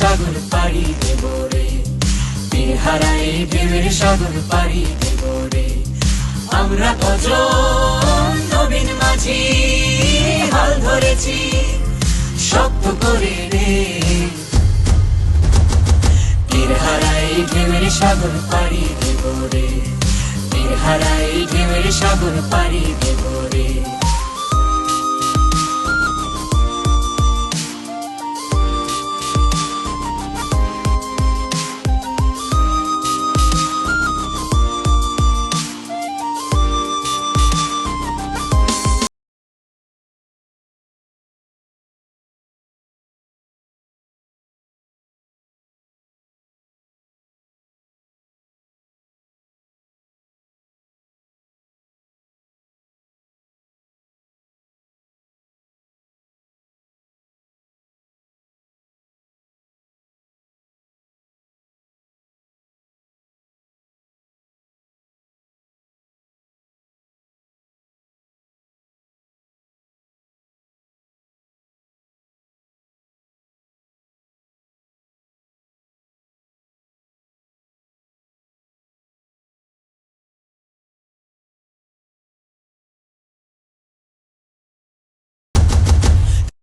সাগর পাড়ি দেব রে। তীর হারাই ঢেউয়ের সাগর পাড়ি দেব রে। আমরা কজন নবীন মাঝি, হাল ধরেছি শক্ত করে রে। তীর হারাই ঢেউয়ের সাগর পাড়ি দেব রে। তীর হারাই ঢেউয়ের সাগর পাড়ি দেব রে।